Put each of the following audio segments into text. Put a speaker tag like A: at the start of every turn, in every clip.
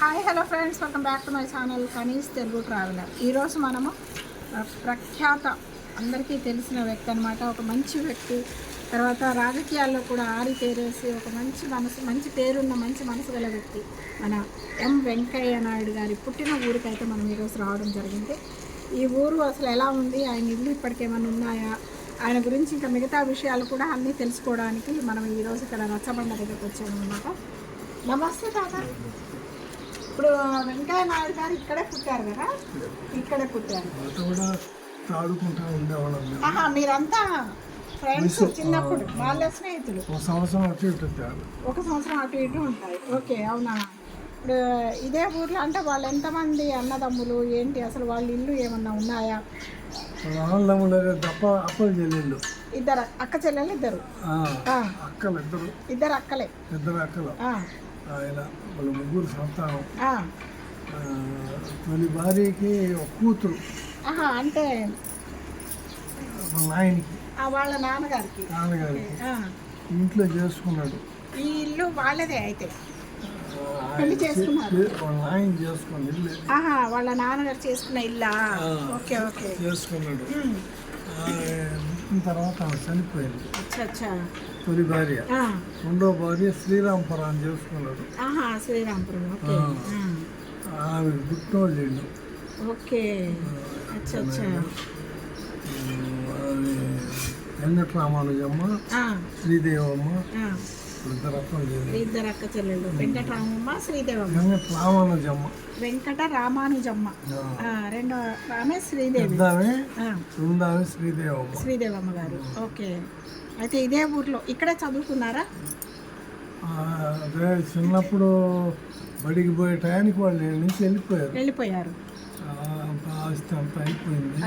A: Hi hello friends. Welcome back to my channel కనీస్ Telugu traveller. ఈరోజు మనము ప్రఖ్యాత అందరికీ తెలిసిన వ్యక్తి అనమాట ఒక మంచి వ్యక్తి. తర్వాత రాజకీయాల్లో కూడా ఆరితేరేసి ఒక మంచి మనసు మంచి పేరున్న మంచి మనసు గల వ్యక్తి. మన ఎం వెంకయ్య నాయుడు గారి పుట్టిన ఊరికైతే మనం ఈరోజు రావడం జరిగింది. ఈ ఊరు అసలు ఎలా ఉంది? ఆయన ఇల్లు ఇప్పటికేమైనా ఉన్నాయా? ఆయన గురించి ఇంకా మిగతా విషయాలు కూడా అన్నీ తెలుసుకోవడానికి మనం ఈరోజు ఇక్కడ రచ్చబండ దగ్గరికి వచ్చామన్నమాట. నమస్తే దాదా ఇప్పుడు వెంకయ్య నాయుడు గారు ఇక్కడే పుట్టారు కదా? ఇక్కడే పుట్టారు.
B: ఉండేవాళ్ళం.
A: ఆహా మీరంతా ఫ్రెండ్స్ చిన్నప్పుడు వాళ్ళ స్నేహితులు.
B: ఒక సంవత్సరం అటు ఇటు.
A: ఒక సంవత్సరం అటు ఇటు ఉంటాయి ఓకే అవునా? ఇప్పుడు ఇదే ఊర్లో అంటే వాళ్ళు ఎంతమంది అన్నదమ్ములు? ఏంటి? అసలు వాళ్ళ ఇల్లు ఏమన్నా ఉన్నాయా?
B: తప్ప చెల్లెళ్ళు.
A: ఇద్దరు అక్క చెల్లెలు ఇద్దరు.
B: అక్కలు ఇద్దరు.
A: ఇద్దరు అక్కలే.
B: ఇద్దరు అక్కలు. ఆయన వాళ్ళ ముగ్గురు సంతానం. తొలి భార్యకి ఒక కూతురు.
A: అంటే
B: వాళ్ళ ఆయనకి
A: వాళ్ళ నాన్నగారికి.
B: నాన్నగారికి. ఇంట్లో చేసుకున్నాడు.
A: ఈ ఇల్లు వాళ్ళదే అయితే.
B: పెళ్ళి
A: చేసుకున్నారు.
B: వాళ్ళ ఆయన చేసుకుని ఇల్లు.
A: వాళ్ళ నాన్నగారు చేసుకున్న ఇల్లా? Okay okay.
B: చేసుకున్నాడు. పుట్టిన తర్వాత ఆమె చనిపోయింది. తొలి భార్య. రెండో భార్య శ్రీరాంపురాన్ని చేసుకున్నాడు. ఆమె ఇల్లు
A: ఓకే. అచ్చా అచ్చా
B: అది వెంకట రామానుజమ్మ
A: ఆ,
B: శ్రీదేవమ్మ ఇద్దరు
A: అక్క చెల్లెళ్ళు వెంకటరామమ్మ శ్రీదేవమ్మ.
B: వెంకట రామానుజమ్మ.
A: రెండో ఆమె శ్రీదేవి.
B: శ్రీదేవమ్మ.
A: శ్రీదేవమ్మ గారు. ఓకే. అయితే ఇదే ఊర్లో ఇక్కడే చదువుకున్నారా?
B: అదే చిన్నప్పుడు బడికి పోయే టయానికి వాళ్ళు నుంచి వెళ్ళిపోయారు.
A: వెళ్ళిపోయారు.
B: ఆస్తి అంతా అయిపోయింది.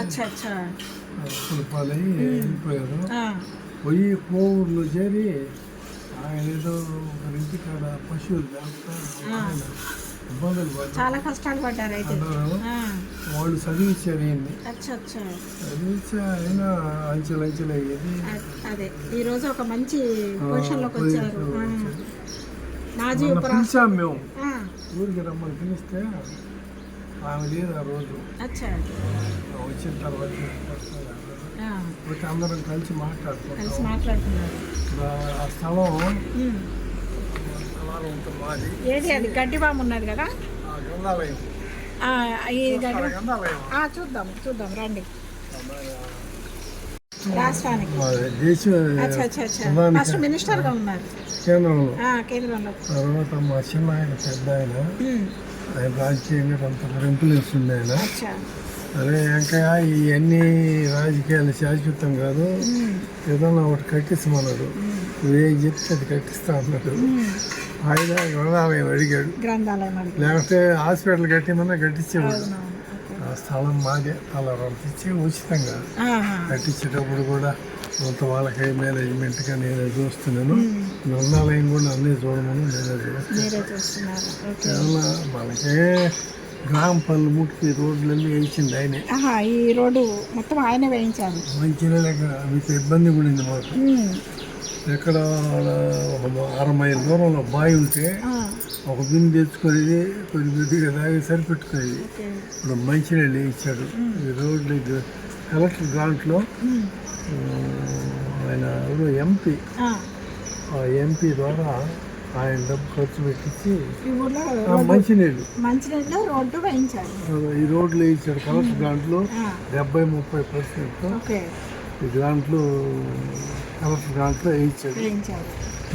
B: వెళ్ళిపోయారు. పోయి కోవూరులో చేరి ఏదో ఒక ఇంటికాడ పశువులు ఇబ్బందులు
A: చాలా కష్టాలు పడ్డారు అయితే.
B: వాళ్ళు చదివించారు
A: అచ్చా
B: చదివించి ఆయన అంచెలు అంచెలు అయ్యేది.
A: అదే. ఈరోజు ఒక మంచి పొజిషన్లోకి వచ్చారు. మాజీ ఉపరా
B: పిలిచాం మేము. ఊరికి రమ్మని పిలిస్తే ఆమె లేదు ఆ రోజు. వచ్చిన తర్వాత అందరం కలిసి
A: మాట్లాడుతున్నారు
B: ఇప్పుడు ఆ- స్థలం
A: ఉమ్.
B: స్థలాలు ఉంటుంది మాది
A: ఏది అది? గడ్డి బామ్ ఉన్నది కదా?
B: గ్రంథాలయం
A: ఈ గడ్డి చూద్దాం చూద్దాం రండి. రాష్ట్రానికి. ఉన్నారు.
B: కేంద్రంలో.
A: కేంద్రంలో.
B: తర్వాత మా చిన్న ఆయన పెద్ద ఆయన ఆయన రాజకీయంగా కొంత ఉంది ఆయన. అరే వెంకయ్య ఇవన్నీ రాజకీయాలు శాశ్వతం కాదు. ఏదన్నా ఒకటి కట్టించమన్నాడు నువ్వేం చెప్తే అది కట్టిస్తా అన్నాడు. ఆయన గ్రంథాలయం అడిగాడు. లేకపోతే హాస్పిటల్ కట్టిమన్నా కట్టించేవాడు. ఆ స్థలం మాదే. అలా ఇచ్చి ఉచితంగా కట్టించేటప్పుడు కూడా కొంత వాళ్ళకి మేనేజ్మెంట్గా నేనే చూస్తున్నాను. గ్రంథాలయం కూడా అన్నీ చూడమని నేనే చూస్తాను
A: మీరే చూస్తున్నారు ఓకే.
B: కేవలం మనకే గ్రామ పనులు ముట్టుకి రోడ్లన్నీ వేసింది ఆయనే.
A: ఆహా ఈ రోడ్డు మొత్తం ఆయనే వేయించారు.
B: మంచినీళ్ళకి మీకు ఇబ్బంది పడింది మాకు. ఎక్కడ ఒక అర మైల్ దూరంలో బావి ఉంటే ఒక బిందు తెచ్చుకునేది కొద్ది కొద్దిగా తాగి సరిపెట్టుకునేది. ఇప్పుడు మంచినీళ్ళు ఇచ్చాడు ఈ రోడ్లు ఇది కలెక్టర్ ఆయన ఎంపీ.
A: ఆ
B: ఎంపీ ద్వారా ఆయన డబ్బు ఖర్చు పెట్టించి మంచినీళ్ళు.
A: మంచినీళ్ళు రోడ్డు వేయించారు.
B: ఆ, ఈ రోడ్లు ఇచ్చాడు కలెక్టర్ గ్రాంట్లో
A: ఆ,
B: డెబ్బై ముప్పై పర్సెంట్ ఈ గ్రాంట్లో కలెక్టర్ గ్రాంట్లో వేయించాడు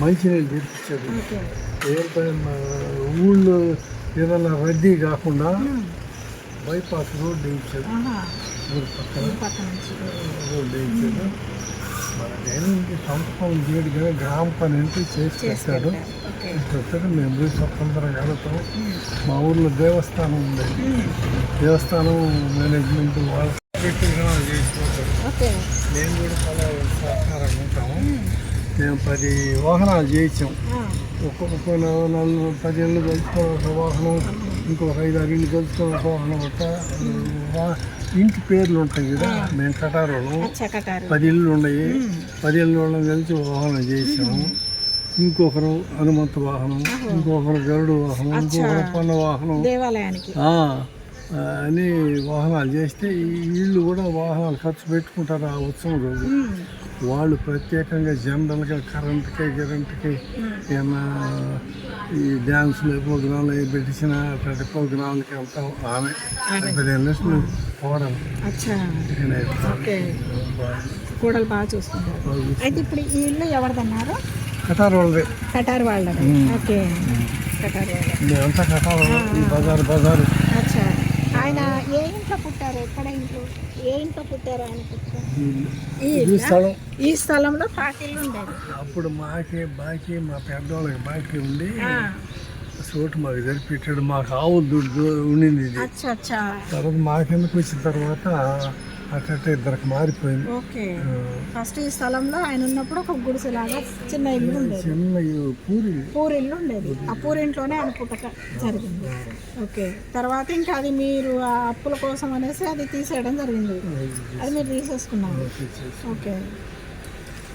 B: మంచినీళ్ళు తెప్పించాడు ఏంటంటే ఊళ్ళో ఏదైనా రద్దీ కాకుండా బైపాస్ రోడ్డు వేయించాడు ఊరి పక్కన. రోడ్డు వేయించాడు చేయడు కానీ గ్రామ పని చేసి పెట్టాడు. పెట్టాడు. మేము వెళతాం
A: ఉమ్,
B: మా ఊర్లో దేవస్థానం ఉంది. దేవస్థానం మేనేజ్మెంట్ వాళ్ళు మేము కూడా చాలా సహకారంగా ఉంటాము. మేము పది వాహనాలు చేయించాం. ఒక్కొక్క నలుగురు పది ఇళ్ళు కలుసుకొని ఒక వాహనం ఇంకొక ఐదు ఆరు ఇళ్ళు కలుసుకొని ఒక వాహనం ఒక ఇంటి పేర్లు ఉంటాయి కదా. మేము కటారులో. పది ఇళ్ళు ఉన్నాయి. పది ఇళ్ళు కలిసి వాహనం చేసాము ఇంకొకరు హనుమంత వాహనం ఇంకొకరు గరుడు వాహనం ఇంకొకరు పన్న వాహనం. అని వాహనాలు చేస్తే ఈ వీళ్ళు కూడా వాహనాలు ఖర్చు పెట్టుకుంటారు ఆ ఉత్సవం రోజు. వాళ్ళు ప్రత్యేకంగా జనరల్గా కరెంట్కి గిరెంట్కి ఏమన్నా ఈ డ్యాన్సులు ప్రోగ్రాంలు పెట్టించిన ప్రతి ప్రోగ్రాంలకి అంతా ఆమె
A: అచ్చా. ఓకే. కూడలు బాగా చూసుకుంటారు. అయితే ఇప్పుడు ఈ ఇల్లు ఎవరిదన్నారు?
B: కటార్ వాళ్ళది.
A: కటార్ వాళ్ళది. ఓకే. కటార్ వాళ్ళది.
B: మేమంతా కటార్. ఈ బజారు బజారు.
A: అచ్చా. ఆయన ఏ ఇంట్లో పుట్టారు? ఎక్కడ ఇంట్లో? ఏ ఇంట్లో పుట్టారు ఆయన పుట్టారు? ఈ?
B: స్థలం
A: ఈ స్థలంలో పాకిళ్ళు ఉండేది
B: అప్పుడు మాకే బాకీ మా పెద్దవాళ్ళకి బాకీ ఉండి చోటు మాకు జరిపెట్టాడు మాకు ఆవు దుడ్డు ఉండింది తర్వాత మాకెందుకు వచ్చిన తర్వాత అట్ట ఇద్దరికి మారిపోయింది.
A: ఓకే. ఫస్ట్ ఈ స్థలంలో ఆయన ఉన్నప్పుడు ఒక గుడిసెలాగా చిన్న ఇల్లు ఉండేది.
B: చిన్న పూరి
A: పూరిల్లు ఉండేది. ఆ పూరింట్లోనే ఆయన పుట్టక జరిగింది. ఓకే. తర్వాత ఇంకా అది మీరు ఆ అప్పుల కోసం అనేసి అది తీసేయడం జరిగింది. అది మీరు తీసేసుకున్నారు. ఓకే.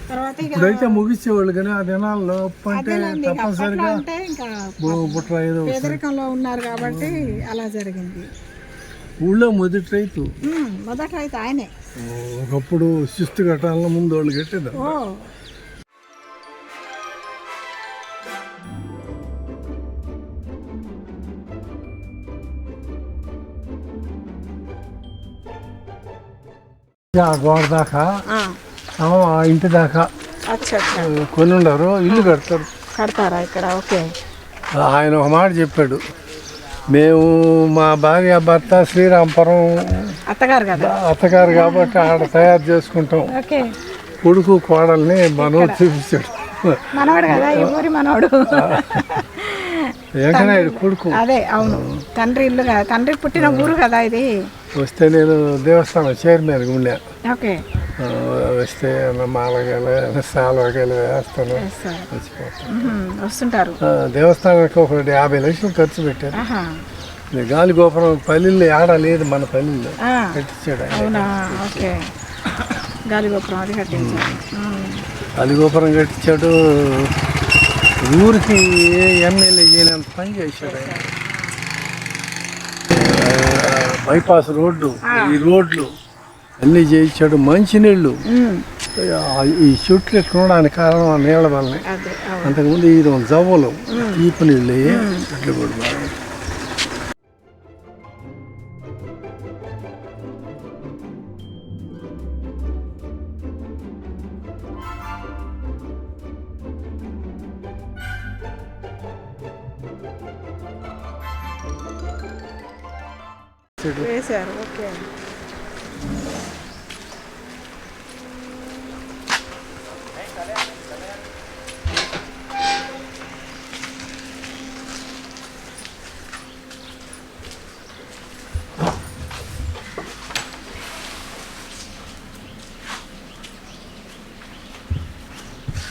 A: తర్వాత
B: ఇప్పుడైతే ముగిసేవాళ్ళు కానీ ఆ దినాల్లో అంటే తప్పనిసరిగా
A: పేదరికంలో ఉన్నారు కాబట్టి అలా జరిగింది.
B: ఊళ్ళో మొదటి రైతు.
A: మొదట అయితే ఆయనే.
B: ఒకప్పుడు శిస్తు కట్టాలన్న ముందు వాళ్ళు కట్టేదాం? గోడ దాకా? ఇంటి దాకా. కొని ఉండరు ఇల్లు కడతారు.
A: కడతారా ఇక్కడ? ఓకే.
B: ఆయన ఒక మాట చెప్పాడు. మేము మా భార్య భర్త శ్రీరాంపురం
A: అత్తగారు కదా?
B: అత్తగారు కాబట్టి ఆడ తయారు చేసుకుంటాం.
A: ఓకే.
B: కొడుకు కోడల్ని మనోడు చూపించాడు.
A: మనవాడు కదా? ఈ ఊరి మనవాడు
B: వెంకనాయుడు కొడుకు.
A: అదే అవును. తండ్రి ఇల్లు కదా? తండ్రి పుట్టిన ఊరు కదా ఇది?
B: వస్తే నేను దేవస్థానం చైర్మన్ ఉండే. వస్తే మాలగల సాలగలు వేస్తాను.
A: వస్తుంటారు.
B: దేవస్థానానికి ఒక యాభై లక్షలు ఖర్చు పెట్టారు. గాలి గోపురం పల్లెల్లో ఆడ లేదు మన పల్లెల్లో. కట్టించాడు
A: అది.
B: గాలి గోపురం కట్టించాడు. ఊరికి ఏ ఎమ్మెల్యే చేయనంత పని చేశాడు ఆయన. బైపాస్ రోడ్డు ఈ రోడ్లు. అన్నీ చేయించాడు మంచినీళ్ళు. ఈ చెట్లు ఎట్లుండడానికి కారణం ఆ నీళ్ళ వల్లనే.
A: అవును.
B: అంతకుముందు ఇది జవ్వలు తీపి నీళ్ళు. చెట్లు కూడా
A: ఓకే.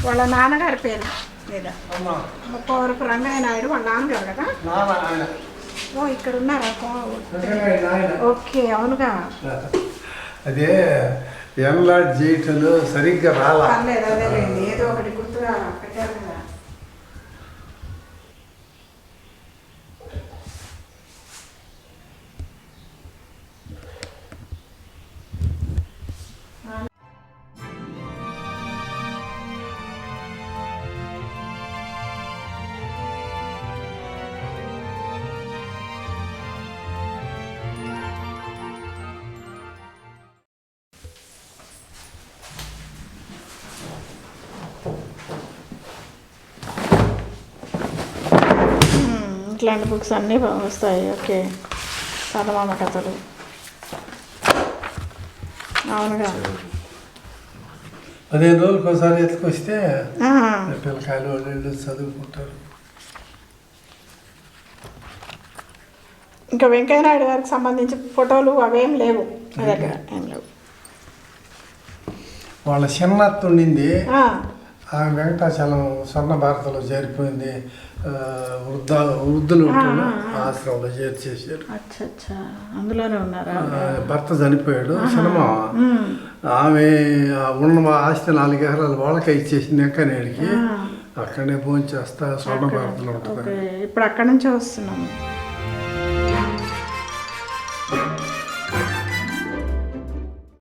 A: వాళ్ళ నాన్నగారి పేరు. మీద ముప్పవరపు రంగయ్య నాయుడు వాళ్ళ నాన్నగారు కదా? ఓ ఇక్కడ ఉన్నారా? ఓకే అవునుగా.
B: అదే ఎన్లాడ్ చేయటంలో సరిగ్గా రాలా?
A: పర్లేదు అదేలేండి. ఏదో ఒకటి గుర్తుగా పెట్టారు కదా. ఇట్లాంటి బుక్స్ అన్నీ వస్తాయి. ఓకే. చదమామ కథలు. అవునుగా.
B: పదిహేను రోజులకు ఒకసారి ఎత్తుకొస్తే. పిల్లకాయలు వాళ్ళు చదువుకుంటారు.
A: ఇంకా వెంకయ్య నాయుడు గారికి సంబంధించి ఫోటోలు అవేం లేవు. దగ్గర ఏం లేవు.
B: వాళ్ళ చిన్నత్త ఉండింది.
A: ఆ,
B: వెంకటాచలం స్వర్ణ భారతలో చేరిపోయింది. ఆ, వృద్ధ వృద్ధులు ఉంటారు ఆశ్రమంలో చేర్చేసారు
A: అందులోనే ఉన్నారా?
B: భర్త చనిపోయాడు సినిమా. ఆమె ఉన్న ఆస్తి నాలుగు ఎకరాలు వాళ్ళకే ఇచ్చేసింది వెంకనేడికి
A: ఆ,
B: అక్కడనే ఫోన్ చేస్తా స్వర్ణ భారతిలో ఉంటుంది
A: ఇప్పుడు అక్కడ నుంచే వస్తున్నాము.